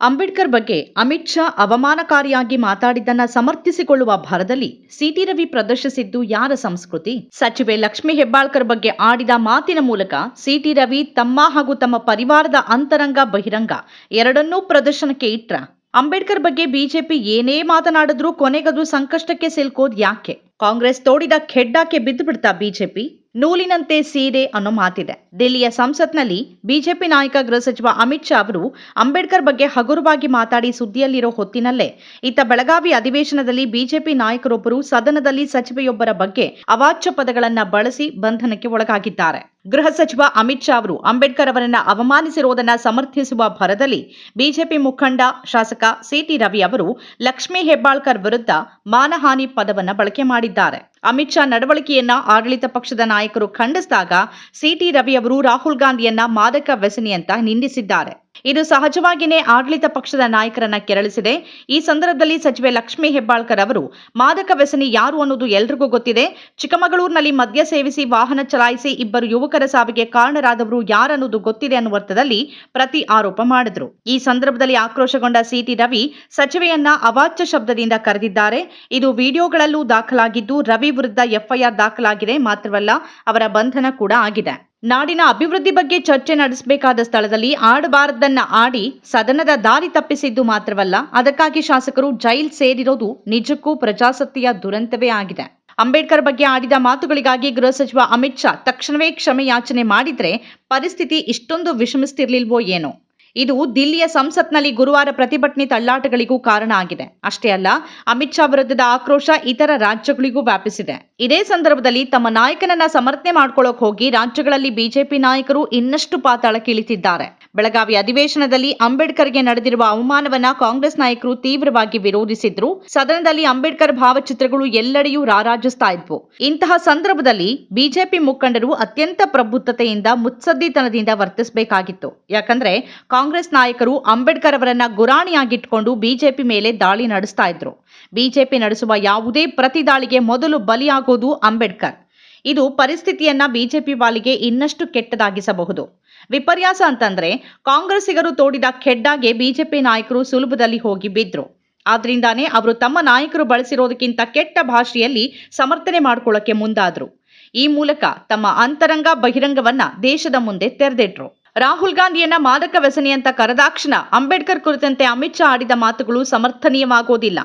ಅಂಬೇಡ್ಕರ್ ಬಗ್ಗೆ ಅಮಿತ್ ಶಾ ಅವಮಾನಕಾರಿಯಾಗಿ ಮಾತಾಡಿದ್ದನ್ನ ಸಮರ್ಥಿಸಿಕೊಳ್ಳುವ ಭರದಲ್ಲಿ ಸಿಟಿ ರವಿ ಪ್ರದರ್ಶಿಸಿದ್ದು ಯಾರ ಸಂಸ್ಕೃತಿ? ಸಚಿವೆ ಲಕ್ಷ್ಮಿ ಹೆಬ್ಬಾಳ್ಕರ್ ಬಗ್ಗೆ ಆಡಿದ ಮಾತಿನ ಮೂಲಕ ಸಿಟಿ ರವಿ ತಮ್ಮ ಹಾಗೂ ತಮ್ಮ ಪರಿವಾರದ ಅಂತರಂಗ ಬಹಿರಂಗ ಎರಡನ್ನೂ ಪ್ರದರ್ಶನಕ್ಕೆ ಇಟ್ರ. ಅಂಬೇಡ್ಕರ್ ಬಗ್ಗೆ ಬಿಜೆಪಿ ಏನೇ ಮಾತನಾಡಿದ್ರೂ ಕೊನೆಗದು ಸಂಕಷ್ಟಕ್ಕೆ ಸಿಲ್ಕೋದ್ ಯಾಕೆ? ಕಾಂಗ್ರೆಸ್ ತೋಡಿದ ಖೆಡ್ಡಾಕ್ಕೆ ಬಿದ್ದು ಬಿಡ್ತಾ ಬಿಜೆಪಿ? ನೂಲಿನಂತೆ ಸೀರೆ ಅನ್ನೋ ಮಾತಿದೆ. ದಿಲ್ಲಿಯ ಸಂಸತ್ನಲ್ಲಿ ಬಿಜೆಪಿ ನಾಯಕ ಗೃಹ ಸಚಿವ ಅಮಿತ್ ಶಾ ಅವರು ಅಂಬೇಡ್ಕರ್ ಬಗ್ಗೆ ಹಗುರವಾಗಿ ಮಾತಾಡಿ ಸುದ್ದಿಯಲ್ಲಿರೋ ಹೊತ್ತಿನಲ್ಲೇ ಇತ್ತ ಬೆಳಗಾವಿ ಅಧಿವೇಶನದಲ್ಲಿ ಬಿಜೆಪಿ ನಾಯಕರೊಬ್ಬರು ಸದನದಲ್ಲಿ ಸಚಿವೆಯೊಬ್ಬರ ಬಗ್ಗೆ ಅವಾಚ್ಯ ಪದಗಳನ್ನ ಬಳಸಿ ಬಂಧನಕ್ಕೆ ಒಳಗಾಗಿದ್ದಾರೆ. ಗೃಹ ಸಚಿವ ಅಮಿತ್ ಶಾ ಅವರು ಅಂಬೇಡ್ಕರ್ ಅವರನ್ನ ಅವಮಾನಿಸಿರುವುದನ್ನು ಸಮರ್ಥಿಸುವ ಭರದಲ್ಲಿ ಬಿಜೆಪಿ ಮುಖಂಡ, ಶಾಸಕ ಸಿಟಿ ರವಿ ಅವರು ಲಕ್ಷ್ಮೀ ಹೆಬ್ಬಾಳ್ಕರ್ ವಿರುದ್ಧ ಮಾನಹಾನಿ ಪದವನ್ನು ಬಳಕೆ ಮಾಡಿದ್ದಾರೆ. ಅಮಿತ್ ಶಾ ನಡವಳಿಕೆಯನ್ನ ಆಡಳಿತ ಪಕ್ಷದ ನಾಯಕರು ಖಂಡಿಸಿದಾಗ ಸಿಟಿ ರವಿ ಅವರು ರಾಹುಲ್ ಗಾಂಧಿಯನ್ನ ಮಾದಕ ವ್ಯಸನಿ ಅಂತ ನಿಂದಿಸಿದ್ದಾರೆ. ಇದು ಸಹಜವಾಗಿಯೇ ಆಡಳಿತ ಪಕ್ಷದ ನಾಯಕರನ್ನ ಕೆರಳಿಸಿದೆ. ಈ ಸಂದರ್ಭದಲ್ಲಿ ಸಚಿವೆ ಲಕ್ಷ್ಮೀ ಹೆಬ್ಬಾಳ್ಕರ್ ಅವರು, ಮಾದಕ ವ್ಯಸನಿ ಯಾರು ಅನ್ನೋದು ಎಲ್ರಿಗೂ ಗೊತ್ತಿದೆ. ಚಿಕ್ಕಮಗಳೂರಿನಲ್ಲಿ ಮದ್ಯ ಸೇವಿಸಿ ವಾಹನ ಚಲಾಯಿಸಿ ಇಬ್ಬರು ಯುವಕರ ಸಾವಿಗೆ ಕಾರಣರಾದವರು ಯಾರನ್ನೋದು ಗೊತ್ತಿದೆ ಅನ್ನುವರ್ಥದಲ್ಲಿ ಪ್ರತಿ ಆರೋಪ ಮಾಡಿದ್ರು. ಈ ಸಂದರ್ಭದಲ್ಲಿ ಆಕ್ರೋಶಗೊಂಡ ಸಿಟಿ ರವಿ ಸಚಿವೆಯನ್ನ ಅವಾಚ್ಯ ಶಬ್ದದಿಂದ ಕರೆದಿದ್ದಾರೆ. ಇದು ವಿಡಿಯೋಗಳಲ್ಲೂ ದಾಖಲಾಗಿದ್ದು, ರವಿ ವಿರುದ್ಧ ಎಫ್ಐಆರ್ ದಾಖಲಾಗಿದೆ ಮಾತ್ರವಲ್ಲ, ಅವರ ಬಂಧನ ಕೂಡ ಆಗಿದೆ. ನಾಡಿನ ಅಭಿವೃದ್ಧಿ ಬಗ್ಗೆ ಚರ್ಚೆ ನಡೆಸಬೇಕಾದ ಸ್ಥಳದಲ್ಲಿ ಆಡಬಾರದನ್ನ ಆಡಿ ಸದನದ ದಾರಿ ತಪ್ಪಿಸಿದ್ದು ಮಾತ್ರವಲ್ಲ, ಅದಕ್ಕಾಗಿ ಶಾಸಕರು ಜೈಲ್ ಸೇರಿರೋದು ನಿಜಕ್ಕೂ ಪ್ರಜಾಸತ್ತೆಯ ದುರಂತವೇ ಆಗಿದೆ. ಅಂಬೇಡ್ಕರ್ ಬಗ್ಗೆ ಆಡಿದ ಮಾತುಗಳಿಗಾಗಿ ಗೃಹ ಸಚಿವ ಅಮಿತ್ ಶಾ ತಕ್ಷಣವೇ ಕ್ಷಮೆ ಯಾಚನೆ ಮಾಡಿದ್ರೆ ಪರಿಸ್ಥಿತಿ ಇಷ್ಟೊಂದು ವಿಷಮಿಸ್ತಿರ್ಲಿಲ್ವೋ ಏನೋ. ಇದು ದಿಲ್ಲಿಯ ಸಂಸತ್ನಲ್ಲಿ ಗುರುವಾರ ಪ್ರತಿಭಟನೆ ತಳ್ಳಾಟಗಳಿಗೂ ಕಾರಣ ಆಗಿದೆ. ಅಷ್ಟೇ ಅಲ್ಲ, ಅಮಿತ್ ಶಾ ವಿರುದ್ಧದ ಆಕ್ರೋಶ ಇತರ ರಾಜ್ಯಗಳಿಗೂ ವ್ಯಾಪಿಸಿದೆ. ಇದೇ ಸಂದರ್ಭದಲ್ಲಿ ತಮ್ಮ ನಾಯಕನನ್ನ ಸಮರ್ಥನೆ ಮಾಡ್ಕೊಳ್ಳೋಕ್ ಹೋಗಿ ರಾಜ್ಯಗಳಲ್ಲಿ ಬಿಜೆಪಿ ನಾಯಕರು ಇನ್ನಷ್ಟು ಪಾತಾಳಕ್ಕೆ ಇಳಿತಿದ್ದಾರೆ ಬೆಳಗಾವಿ ಅಧಿವೇಶನದಲ್ಲಿ ಅಂಬೇಡ್ಕರ್ಗೆ ನಡೆದಿರುವ ಅವಮಾನವನ್ನ ಕಾಂಗ್ರೆಸ್ ನಾಯಕರು ತೀವ್ರವಾಗಿ ವಿರೋಧಿಸಿದ್ರು. ಸದನದಲ್ಲಿ ಅಂಬೇಡ್ಕರ್ ಭಾವಚಿತ್ರಗಳು ಎಲ್ಲೆಡೆಯೂ ರಾರಾಜಿಸ್ತಾ ಇದ್ವು. ಇಂತಹ ಸಂದರ್ಭದಲ್ಲಿ ಬಿಜೆಪಿ ಮುಖಂಡರು ಅತ್ಯಂತ ಪ್ರಬುದ್ಧತೆಯಿಂದ ಮುತ್ಸದ್ದಿತನದಿಂದ ವರ್ತಿಸಬೇಕಾಗಿತ್ತು. ಯಾಕಂದ್ರೆ ಕಾಂಗ್ರೆಸ್ ನಾಯಕರು ಅಂಬೇಡ್ಕರ್ ಅವರನ್ನ ಗುರಾಣಿಯಾಗಿಟ್ಕೊಂಡು ಬಿಜೆಪಿ ಮೇಲೆ ದಾಳಿ ನಡೆಸ್ತಾ ಇದ್ರು. ಬಿಜೆಪಿ ನಡೆಸುವ ಯಾವುದೇ ಪ್ರತಿದಾಳಿಗೆ ಮೊದಲು ಬಲಿಯಾಗೋದು ಅಂಬೇಡ್ಕರ್. ಇದು ಪರಿಸ್ಥಿತಿಯನ್ನ ಬಿಜೆಪಿ ಪಾಲಿಗೆ ಇನ್ನಷ್ಟು ಕೆಟ್ಟದಾಗಿಸಬಹುದು. ವಿಪರ್ಯಾಸ ಅಂತಂದ್ರೆ ಕಾಂಗ್ರೆಸ್ಸಿಗರು ತೋಡಿದ ಖೆಡ್ಡಾಗೆ ಬಿಜೆಪಿ ನಾಯಕರು ಸುಲಭದಲ್ಲಿ ಹೋಗಿ ಬಿದ್ರು. ಆದ್ರಿಂದಾನೇ ಅವರು ತಮ್ಮ ನಾಯಕರು ಬಳಸಿರೋದಕ್ಕಿಂತ ಕೆಟ್ಟ ಭಾಷೆಯಲ್ಲಿ ಸಮರ್ಥನೆ ಮಾಡಿಕೊಳ್ಳಕ್ಕೆ ಮುಂದಾದ್ರು. ಈ ಮೂಲಕ ತಮ್ಮ ಅಂತರಂಗ ಬಹಿರಂಗವನ್ನ ದೇಶದ ಮುಂದೆ ತೆರೆದಿಟ್ರು. ರಾಹುಲ್ ಗಾಂಧಿಯನ್ನ ಮಾದಕ ವ್ಯಸನಿ ಅಂತ ಕರೆದಾಕ್ಷಣ ಅಂಬೇಡ್ಕರ್ ಕುರಿತಂತೆ ಅಮಿತ್ ಶಾ ಆಡಿದ ಮಾತುಗಳು ಸಮರ್ಥನೀಯವಾಗೋದಿಲ್ಲ.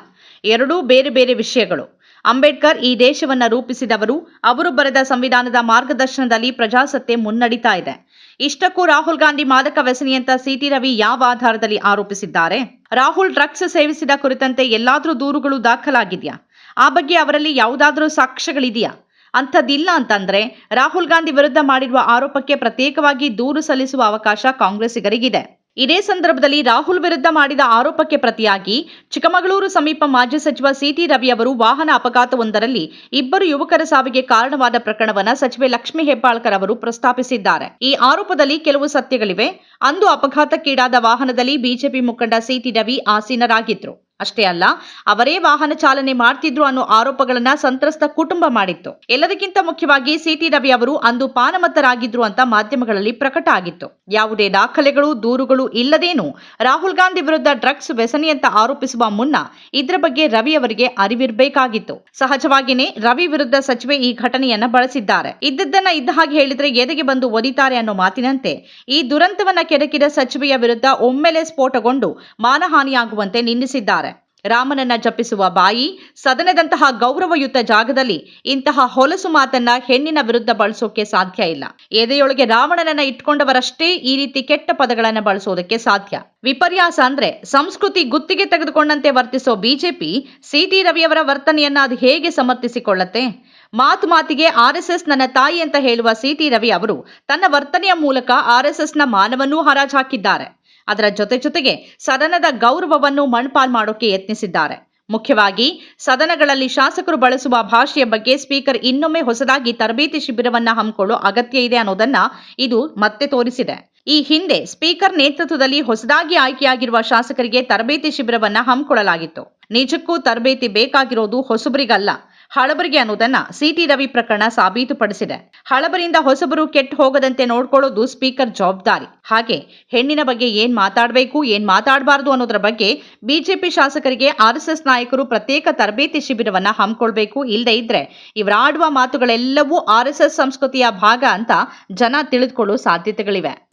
ಎರಡೂ ಬೇರೆ ಬೇರೆ ವಿಷಯಗಳು. ಅಂಬೇಡ್ಕರ್ ಈ ದೇಶವನ್ನ ರೂಪಿಸಿದವರು. ಅವರು ಬರೆದ ಸಂವಿಧಾನದ ಮಾರ್ಗದರ್ಶನದಲ್ಲಿ ಪ್ರಜಾಸತ್ತೆ ಮುನ್ನಡೀತಾ ಇದೆ. ಇಷ್ಟಕ್ಕೂ ರಾಹುಲ್ ಗಾಂಧಿ ಮಾದಕ ವ್ಯಸನಿ ಅಂತ ಸಿಟಿ ರವಿ ಯಾವ ಆಧಾರದಲ್ಲಿ ಆರೋಪಿಸಿದ್ದಾರೆ? ರಾಹುಲ್ ಡ್ರಗ್ಸ್ ಸೇವಿಸಿದ ಕುರಿತಂತೆ ಎಲ್ಲಾದ್ರೂ ದೂರುಗಳು ದಾಖಲಾಗಿದೆಯಾ? ಆ ಬಗ್ಗೆ ಅವರಲ್ಲಿ ಯಾವುದಾದ್ರೂ ಸಾಕ್ಷ್ಯಗಳಿದೆಯಾ? ಅಂಥದ್ದಿಲ್ಲ ಅಂತಂದ್ರೆ ರಾಹುಲ್ ಗಾಂಧಿ ವಿರುದ್ಧ ಮಾಡಿರುವ ಆರೋಪಕ್ಕೆ ಪ್ರತ್ಯೇಕವಾಗಿ ದೂರು ಸಲ್ಲಿಸುವ ಅವಕಾಶ ಕಾಂಗ್ರೆಸ್ಸಿಗರಿಗಿದೆ. ಇದೇ ಸಂದರ್ಭದಲ್ಲಿ ರಾಹುಲ್ ವಿರುದ್ಧ ಮಾಡಿದ ಆರೋಪಕ್ಕೆ ಪ್ರತಿಯಾಗಿ ಚಿಕ್ಕಮಗಳೂರು ಸಮೀಪ ಮಾಜಿ ಸಚಿವ ಸಿಟಿ ರವಿ ಅವರು ವಾಹನ ಅಪಘಾತವೊಂದರಲ್ಲಿ ಇಬ್ಬರು ಯುವಕರ ಸಾವಿಗೆ ಕಾರಣವಾದ ಪ್ರಕರಣವನ್ನ ಸಚಿವೆ ಲಕ್ಷ್ಮೀ ಹೆಬ್ಬಾಳ್ಕರ್ ಅವರು ಪ್ರಸ್ತಾಪಿಸಿದ್ದಾರೆ. ಈ ಆರೋಪದಲ್ಲಿ ಕೆಲವು ಸತ್ಯಗಳಿವೆ. ಅಂದು ಅಪಘಾತಕ್ಕೀಡಾದ ವಾಹನದಲ್ಲಿ ಬಿಜೆಪಿ ಮುಖಂಡ ಸಿಟಿ ರವಿ ಆಸೀನರಾಗಿದ್ರು. ಅಷ್ಟೇ ಅಲ್ಲ, ಅವರೇ ವಾಹನ ಚಾಲನೆ ಮಾಡ್ತಿದ್ರು ಅನ್ನೋ ಆರೋಪಗಳನ್ನ ಸಂತ್ರಸ್ತ ಕುಟುಂಬ ಮಾಡಿತ್ತು. ಎಲ್ಲದಕ್ಕಿಂತ ಮುಖ್ಯವಾಗಿ ಸಿಟಿ ರವಿ ಅವರು ಅಂದು ಪಾನಮತ್ತರಾಗಿದ್ರು ಅಂತ ಮಾಧ್ಯಮಗಳಲ್ಲಿ ಪ್ರಕಟ ಆಗಿತ್ತು. ಯಾವುದೇ ದಾಖಲೆಗಳು, ದೂರುಗಳು ಇಲ್ಲದೇನು ರಾಹುಲ್ ಗಾಂಧಿ ವಿರುದ್ಧ ಡ್ರಗ್ಸ್ ವ್ಯಸನಿ ಅಂತ ಆರೋಪಿಸುವ ಮುನ್ನ ಇದರ ಬಗ್ಗೆ ರವಿ ಅವರಿಗೆ ಅರಿವಿರಬೇಕಾಗಿತ್ತು. ಸಹಜವಾಗಿಯೇ ರವಿ ವಿರುದ್ಧ ಸಚಿವೆ ಈ ಘಟನೆಯನ್ನ ಬಳಸಿದ್ದಾರೆ. ಇದ್ದದ್ದನ್ನ ಇದ್ದ ಹಾಗೆ ಹೇಳಿದ್ರೆ ಎದೆಗೆ ಬಂದು ಒದಿತಾರೆ ಅನ್ನೋ ಮಾತಿನಂತೆ ಈ ದುರಂತವನ್ನ ಕೆದಕಿದ ಸಚಿವೆಯ ವಿರುದ್ಧ ಒಮ್ಮೆಲೆ ಸ್ಫೋಟಗೊಂಡು ಮಾನಹಾನಿಯಾಗುವಂತೆ ನಿಂದಿಸಿದ್ದಾರೆ. ರಾಮನನ್ನ ಜಪಿಸುವ ಬಾಯಿ ಸದನದಂತಹ ಗೌರವಯುತ ಜಾಗದಲ್ಲಿ ಇಂತಹ ಹೊಲಸು ಮಾತನ್ನ ಹೆಣ್ಣಿನ ವಿರುದ್ಧ ಬಳಸೋಕೆ ಸಾಧ್ಯ ಇಲ್ಲ. ಎದೆಯೊಳಗೆ ರಾವಣನನ್ನ ಇಟ್ಕೊಂಡವರಷ್ಟೇ ಈ ರೀತಿ ಕೆಟ್ಟ ಪದಗಳನ್ನ ಬಳಸೋದಕ್ಕೆ ಸಾಧ್ಯ. ವಿಪರ್ಯಾಸ ಅಂದ್ರೆ ಸಂಸ್ಕೃತಿ ಗುತ್ತಿಗೆ ತೆಗೆದುಕೊಂಡಂತೆ ವರ್ತಿಸೋ ಬಿಜೆಪಿ, ಸಿಟಿ ರವಿಯವರ ವರ್ತನೆಯನ್ನ ಅದು ಹೇಗೆ ಸಮರ್ಥಿಸಿಕೊಳ್ಳತ್ತೆ? ಮಾತು ಮಾತಿಗೆ ಆರ್ ಎಸ್ ಎಸ್ ನನ್ನ ತಾಯಿ ಅಂತ ಹೇಳುವ ಸಿಟಿ ರವಿ ಅವರು ತನ್ನ ವರ್ತನೆಯ ಮೂಲಕ ಆರ್ ಎಸ್ ಎಸ್ನ ಮಾನವನ್ನೂ ಹರಾಜು ಹಾಕಿದ್ದಾರೆ ಅದರ ಜೊತೆ ಜೊತೆಗೆ ಸದನದ ಗೌರವವನ್ನು ಮಣ್ಪಾಲ್ ಮಾಡೋಕೆ ಯತ್ನಿಸಿದ್ದಾರೆ. ಮುಖ್ಯವಾಗಿ, ಸದನಗಳಲ್ಲಿ ಶಾಸಕರು ಬಳಸುವ ಭಾಷೆಯ ಬಗ್ಗೆ ಸ್ಪೀಕರ್ ಇನ್ನೊಮ್ಮೆ ಹೊಸದಾಗಿ ತರಬೇತಿ ಶಿಬಿರವನ್ನ ಹಮ್ಮಿಕೊಳ್ಳೋ ಅಗತ್ಯ ಇದೆ ಅನ್ನೋದನ್ನ ಇದು ಮತ್ತೆ ತೋರಿಸಿದೆ. ಈ ಹಿಂದೆ ಸ್ಪೀಕರ್ ನೇತೃತ್ವದಲ್ಲಿ ಹೊಸದಾಗಿ ಆಯ್ಕೆಯಾಗಿರುವ ಶಾಸಕರಿಗೆ ತರಬೇತಿ ಶಿಬಿರವನ್ನ ಹಮ್ಮಿಕೊಳ್ಳಲಾಗಿತ್ತು. ನಿಜಕ್ಕೂ ತರಬೇತಿ ಬೇಕಾಗಿರೋದು ಹೊಸಬರಿಗಲ್ಲ. ಹಳಬರಿಗೆ ಅನ್ನೋದನ್ನ ಸಿಟಿ ರವಿ ಪ್ರಕರಣ ಸಾಬೀತುಪಡಿಸಿದೆ. ಹಳಬರಿಂದ ಹೊಸಬರು ಕೆಟ್ಟ ಹೋಗದಂತೆ ನೋಡ್ಕೊಳ್ಳೋದು ಸ್ಪೀಕರ್ ಜವಾಬ್ದಾರಿ. ಹಾಗೆ ಹೆಣ್ಣಿನ ಬಗ್ಗೆ ಏನ್ ಮಾತಾಡಬೇಕು, ಏನ್ ಮಾತಾಡಬಾರದು ಅನ್ನೋದರ ಬಗ್ಗೆ ಬಿಜೆಪಿ ಶಾಸಕರಿಗೆ ಆರ್ಎಸ್ಎಸ್ ನಾಯಕರು ಪ್ರತ್ಯೇಕ ತರಬೇತಿ ಶಿಬಿರವನ್ನ ಹಮ್ಮಿಕೊಳ್ಬೇಕು. ಇಲ್ಲದೆ ಇದ್ರೆ ಇವರ ಆಡುವ ಮಾತುಗಳೆಲ್ಲವೂ ಆರ್ಎಸ್ಎಸ್ ಸಂಸ್ಕೃತಿಯ ಭಾಗ ಅಂತ ಜನ ತಿಳಿದುಕೊಳ್ಳೋ ಸಾಧ್ಯತೆಗಳಿವೆ.